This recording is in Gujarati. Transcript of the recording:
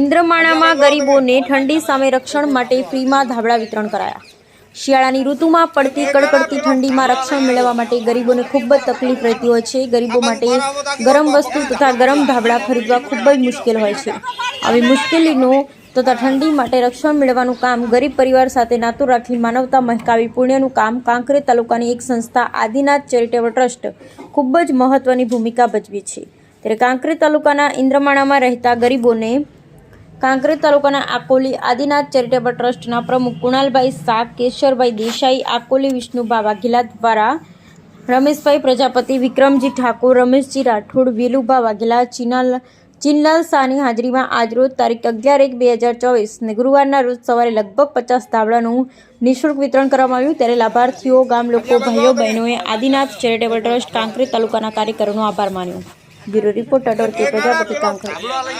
ઇન્દ્રમાણામાં ગરીબોને ઠંડી સામે રક્ષણ માટે ફ્રીમાં ધાબળા વિતરણ કરાયા. શિયાળાની ઋતુમાં પડતી કડકડતી ઠંડીમાં રક્ષણ મેળવવા માટે ગરીબોને ખૂબ જ તકલીફ રહેતી હોય છે. ગરીબો માટે ગરમ વસ્તુ તથા ગરમ ધાબળા ખરીદવા ખૂબ જ મુશ્કેલ હોય છે. આવી મુશ્કેલીનો તથા ઠંડી માટે રક્ષણ મેળવવાનું કામ ગરીબ પરિવાર સાથે નાતો રાખી માનવતા મહેકાવી પુણ્યનું કામ કાંકરે તાલુકાની એક સંસ્થા આદિનાથ ચેરિટેબલ ટ્રસ્ટ ખૂબ જ મહત્વની ભૂમિકા ભજવી છે. ત્યારે કાંકરે તાલુકાના ઇન્દ્રમાણામાં રહેતા ગરીબોને કાંકરેજ તાલુકાના આકોલી આદિનાથ ચેરિટેબલ ટ્રસ્ટના પ્રમુખ કુણાલભાઈ શાહ, કેશરભાઈ દેસાઈ, આકોલી વિષ્ણુભા વાઘેલા દ્વારા રમેશભાઈ પ્રજાપતિ, વિક્રમજી ઠાકોર, રમેશજી રાઠોડ વેલુભા વાઘેલા ચિનાલ ચિનલાલ શાહની હાજરીમાં આજરોજ તારીખ અગિયાર એક બે હજાર ચોવીસને ગુરુવારના રોજ સવારે લગભગ પચાસ ધાબળાનું નિઃશુલ્ક વિતરણ કરવામાં આવ્યું. ત્યારે લાભાર્થીઓ, ગામ લોકો, ભાઈઓ, બહેનોએ આદિનાથ ચેરિટેબલ ટ્રસ્ટ કાંકરેજ તાલુકાના કાર્યકરોનો આભાર માન્યો. બ્યુરો રિપોર્ટ અડોર કે પ્રજાપતિ, કાંકરેજ.